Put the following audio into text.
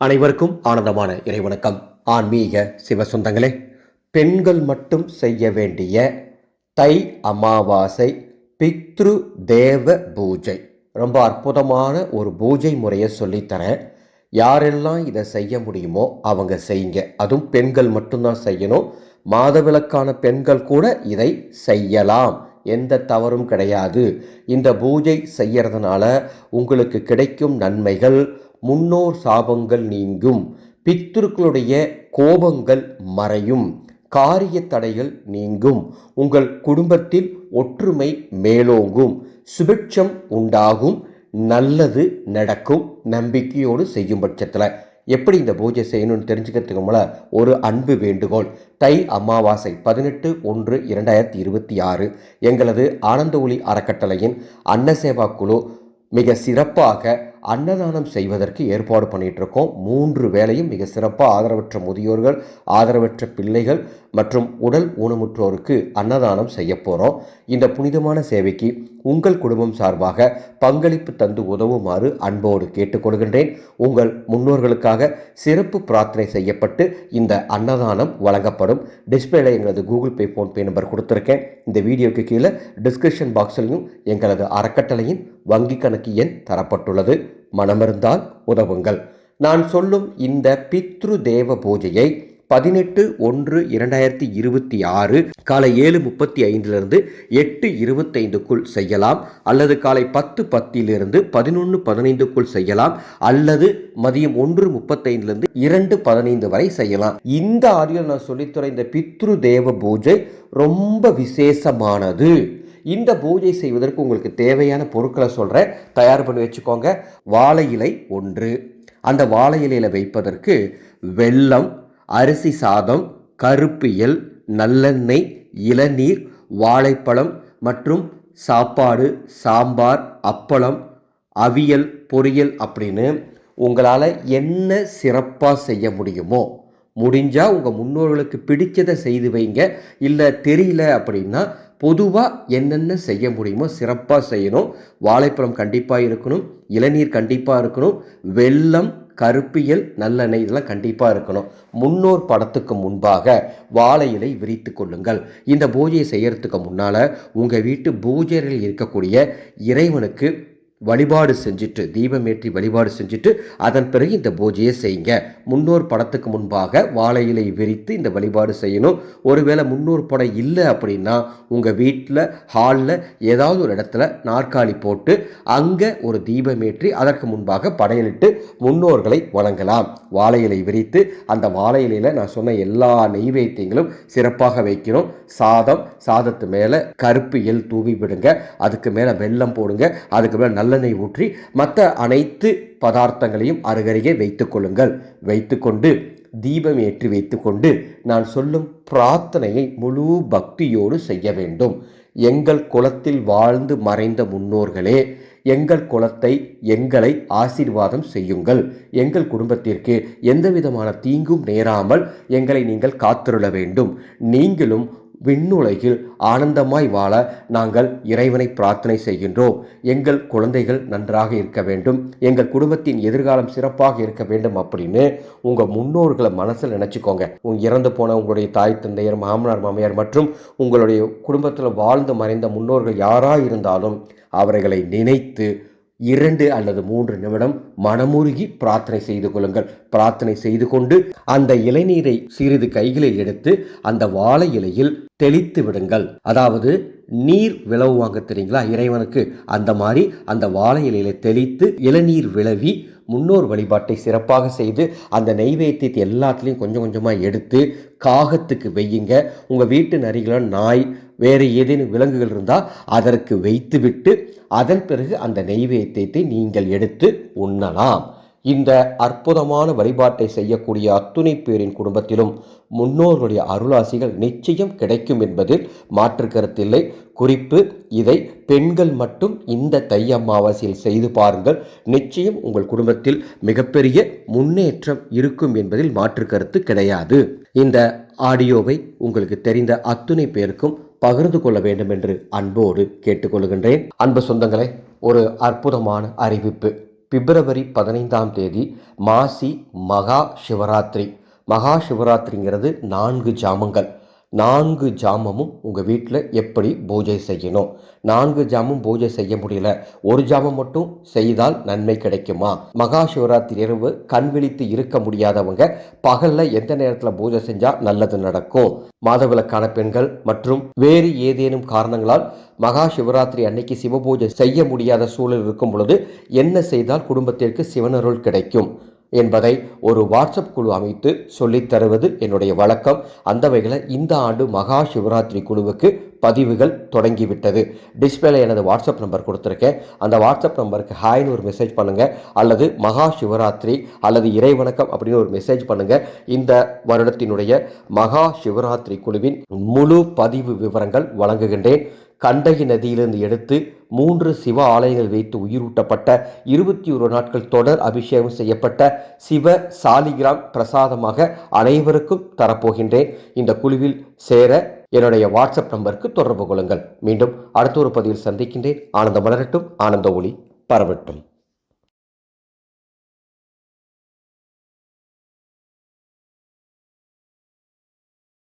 அனைவருக்கும் ஆனந்தமான இறைவணக்கம். ஆன்மீக சிவ சொந்தங்களே பெண்கள் மட்டும் செய்ய வேண்டிய தை அமாவாசை பித்ரு தேவ பூஜை. ரொம்ப அற்புதமான ஒரு பூஜை முறையை சொல்லித்தரேன். யாரெல்லாம் இதை செய்ய முடியுமோ அவங்க செய்யுங்க. அதுவும் பெண்கள் மட்டும்தான் செய்யணும். மாதவிலக்கான பெண்கள் கூட இதை செய்யலாம். எந்த தவறும் கிடையாது. இந்த பூஜை செய்யறதுனால உங்களுக்கு கிடைக்கும் நன்மைகள் முன்னோர் சாபங்கள் நீங்கும். பித்திருக்களுடைய கோபங்கள் மறையும். காரிய தடைகள் நீங்கும். உங்கள் குடும்பத்தில் ஒற்றுமை மேலோங்கும். சுபிட்சம் உண்டாகும். நல்லது நடக்கும். நம்பிக்கையோடு செய்யும் பட்சத்தில். எப்படி இந்த பூஜை செய்யணும்னு தெரிஞ்சுக்கிறதுக்கு மூல ஒரு அன்பு வேண்டுகோள். தை அமாவாசை பதினெட்டு ஒன்று இரண்டாயிரத்தி இருபத்தி ஆறு. எங்களது ஆனந்த ஒளி அறக்கட்டளையின் அன்னசேவா குழு மிக சிறப்பாக அன்னதானம் செய்வதற்கு ஏற்பாடு பண்ணிட்டு இருக்கோம் மூன்று வேளையும் மிக சிறப்பாக ஆதரவற்ற முதியோர்கள் ஆதரவற்ற பிள்ளைகள் மற்றும் உடல் ஊனமுற்றோருக்கு அன்னதானம் செய்ய போகிறோம் இந்த புனிதமான சேவைக்கு உங்கள் குடும்பம் சார்பாக பங்களிப்பு தந்து உதவுமாறு அன்போடு கேட்டுக்கொள்கின்றேன் உங்கள் முன்னோர்களுக்காக சிறப்பு பிரார்த்தனை செய்யப்பட்டு இந்த அன்னதானம் வழங்கப்படும். டிஸ்பிளேல எங்களது கூகுள் பே ஃபோன்பே நம்பர் கொடுத்துருக்கேன். இந்த வீடியோக்கு கீழே டிஸ்கிரிப்ஷன் பாக்ஸ்லையும் எங்களது அறக்கட்டளையின் வங்கி கணக்கு எண் தரப்பட்டுள்ளது. மனமிருந்தால் உதவுங்கள். நான் சொல்லும் இந்த பித்ரு தேவ பூஜையை பதினெட்டு ஒன்று இரண்டாயிரத்தி இருபத்தி ஆறு காலை ஏழு முப்பத்தி ஐந்திலிருந்து எட்டு இருபத்தைந்துக்குள் செய்யலாம். அல்லது காலை பத்து பத்திலிருந்து பதினொன்று பதினைந்துக்குள் செய்யலாம். அல்லது மதியம் ஒன்று முப்பத்தைந்துலேருந்து இரண்டு பதினைந்து வரை செய்யலாம். இந்த ஆடியோ நான் சொல்லித்துற இந்த பித்ரு தேவ பூஜை ரொம்ப விசேஷமானது. இந்த பூஜை செய்வதற்கு உங்களுக்கு தேவையான பொருட்களை சொல்கிறேன் தயார் பண்ணி வச்சுக்கோங்க. வாழை இலை ஒன்று. அந்த வாழை இலையில் வைப்பதற்கு வெல்லம் அரிசி சாதம் கருப்பியல் நல்லெண்ணெய் இளநீர் வாழைப்பழம் மற்றும் சாப்பாடு சாம்பார் அப்பளம் அவியல் பொரியல் அப்படின்னு உங்களால் என்ன சிறப்பாக செய்ய முடியுமோ முடிஞ்சால் உங்கள் முன்னோர்களுக்கு பிடிச்சதை செய்து வைங்க. இல்லை தெரியல அப்படின்னா பொதுவாக என்னென்ன செய்ய முடியுமோ சிறப்பாக செய்யணும். வாழைப்பழம் கண்டிப்பாக இருக்கணும். இளநீர் கண்டிப்பாக இருக்கணும். வெள்ளம் கருப்பியல் நல்லெண்ணெய் இதெல்லாம் கண்டிப்பாக இருக்கணும். முன்னோர் படத்துக்கு முன்பாக வாழை இலை விரித்து கொள்ளுங்கள். இந்த பூஜையை செய்கிறதுக்கு முன்னால் உங்கள் வீட்டு பூஜைகளில் இருக்கக்கூடிய இறைவனுக்கு வழிபாடு செஞ்சுட்டு தீபமேற்றி வழிபாடு செஞ்சுட்டு அதன் பிறகு இந்த பூஜையை செய்யுங்க. முன்னோர் படத்துக்கு முன்பாக வாழை இலை விரித்து இந்த வழிபாடு செய்யணும். ஒருவேளை முன்னோர் படம் இல்லை அப்படின்னா உங்கள் வீட்டில் ஹாலில் ஏதாவது ஒரு இடத்துல நாற்காலி போட்டு அங்கே ஒரு தீபமேற்றி அதற்கு முன்பாக படையலிட்டு முன்னோர்களை வணங்கலாம். வாழை இலை விரித்து அந்த வாழை இலையில் நான் சொன்ன எல்லா நெய்வேத்தியங்களும் சிறப்பாக வைக்கணும். சாதம் சாதத்து மேலே கருப்பு எல் தூவி விடுங்க. அதுக்கு மேலே வெல்லம் போடுங்க. அதுக்கு மேலே நல்ல நல்லெண்ணெய் ஊற்றி மற்ற அனைத்து பதார்த்தங்களையும் அருகருகே வைத்து கொள்ளுங்கள். வைத்துக்கொண்டு தீபம் ஏற்றி வைத்துக்கொண்டு நான் சொல்லும் பிரார்த்தனையை முழு பக்தியோடு செய்ய வேண்டும். எங்கள் குலத்தில் வாழ்ந்து மறைந்த முன்னோர்களே எங்கள் குலத்தை எங்களை ஆசீர்வாதம் செய்யுங்கள். எங்கள் குடும்பத்திற்கு எந்த விதமான தீங்கும் நேராமல் எங்களை நீங்கள் காத்திருள வேண்டும். நீங்களும் விண்ணுலகில் ஆனந்தமாய் வாழ நாங்கள் இறைவனை பிரார்த்தனை செய்கின்றோம். எங்கள் குழந்தைகள் நன்றாக இருக்க வேண்டும். எங்கள் குடும்பத்தின் எதிர்காலம் சிறப்பாக இருக்க வேண்டும் அப்படின்னு உங்கள் முன்னோர்களை மனசில் நினச்சிக்கோங்க. உங்க இறந்து போன உங்களுடைய தாய் தந்தையர் மாமனார் மாமியார் மற்றும் உங்களுடைய குடும்பத்தில் வாழ்ந்து மறைந்த முன்னோர்கள் யாராக இருந்தாலும் அவர்களை நினைத்து இரண்டு அல்லது மூன்று நிமிடம் மனமுருகி பிரார்த்தனை செய்து கொள்ளுங்கள். பிரார்த்தனை செய்து கொண்டு அந்த இளநீரை சிறிது கைகளில் எடுத்து அந்த வாழை இலையில் தெளித்து விடுங்கள். அதாவது நீர் விளவு வாங்க தெரியுங்களா? இறைவனுக்கு. அந்த மாதிரி அந்த வாழை இலையில தெளித்து இளநீர் விளவி முன்னோர் வழிபாட்டை சிறப்பாக செய்து அந்த நெய்வேத்தியத்தை எல்லாத்துலேயும் கொஞ்சம் கொஞ்சமாக எடுத்து காகத்துக்கு வெய்யுங்க. உங்கள் வீட்டு நரிகளும் நாய் வேறு ஏதேனும் விலங்குகள் இருந்தால் அதற்கு வைத்துவிட்டு அதன் பிறகு அந்த நெய்வேத்தியத்தை நீங்கள் எடுத்து உண்ணலாம். இந்த அற்புதமான வழிபாட்டை செய்யக்கூடிய அத்துணை பேரின் குடும்பத்திலும் முன்னோர்களுடைய அருளாசிகள் நிச்சயம் கிடைக்கும் என்பதில் மாற்று கருத்தில்லை. குறிப்பு இதை பெண்கள் மட்டும் இந்த தை அமாவாசையில் செய்து பாருங்கள். நிச்சயம் உங்கள் குடும்பத்தில் மிகப்பெரிய முன்னேற்றம் இருக்கும் என்பதில் மாற்று கருத்து கிடையாது. இந்த ஆடியோவை உங்களுக்கு தெரிந்த அத்துணை பேருக்கும் பகிர்ந்து கொள்ள வேண்டும் என்று அன்போடு கேட்டுக்கொள்கின்றேன். அன்பு சொந்தங்களே ஒரு அற்புதமான அறிவிப்பு. பிப்ரவரி பதினைந்தாம் தேதி மாசி மகா சிவராத்திரி. மகா சிவராத்திரிங்கிறது நான்கு ஜாமங்கள். நான்கு ஜாமமும் உங்கள் வீட்டில் எப்படி பூஜை செய்யணும்? நான்கு ஜாமும் பூஜை செய்ய முடியல. ஒரு ஜாமம் மட்டும் செய்தால் நன்மை கிடைக்குமா? மகா சிவராத்திரி இரவு கண் விழித்து இருக்க முடியாதவங்க பகலில் எந்த நேரத்தில் பூஜை செஞ்சால் நல்லது நடக்கும்? மாதவிலக்கான பெண்கள் மற்றும் வேறு ஏதேனும் காரணங்களால் மகா சிவராத்திரி அன்னைக்கு சிவபூஜை செய்ய முடியாத சூழல் இருக்கும் பொழுது என்ன செய்தால் குடும்பத்திற்கு சிவனருள் கிடைக்கும்? என்பதை ஒரு வாட்ஸ்அப் குழு அமைத்து சொல்லித் தருவது என்னுடைய வழக்கம். அந்த வகையில் இந்த ஆண்டு மகா சிவராத்திரி குழுவுக்கு பதிவுகள் தொடங்கிவிட்டது. டிஸ்பிளேல எனது வாட்ஸ்அப் நம்பர் கொடுத்துருக்கேன். அந்த வாட்ஸ்அப் நம்பருக்கு ஹாய்னு ஒரு மெசேஜ் பண்ணுங்கள் அல்லது மகா சிவராத்திரி அல்லது இறைவணக்கம் அப்படின்னு ஒரு மெசேஜ் பண்ணுங்கள் இந்த வருடத்தினுடைய மகா சிவராத்திரி குழுவின் முழு பதிவு விவரங்கள் வழங்குகின்றேன். கண்டகி நதியிலிருந்து எடுத்து மூன்று சிவ ஆலயங்கள் வைத்து உயிரூட்டப்பட்ட இருபத்தி ஒரு நாட்கள் தொடர் அபிஷேகம் செய்யப்பட்ட சிவ சாலிகிராம் பிரசாதமாக அனைவருக்கும் தரப்போகின்றேன். இந்த குழுவில் சேர என்னுடைய வாட்ஸ்அப் நம்பருக்கு தொடர்பு கொள்ளுங்கள். மீண்டும் அடுத்த ஒரு பதிவில் சந்திக்கின்றேன். ஆனந்த மலரட்டும். ஆனந்த ஒளி பரவட்டும்.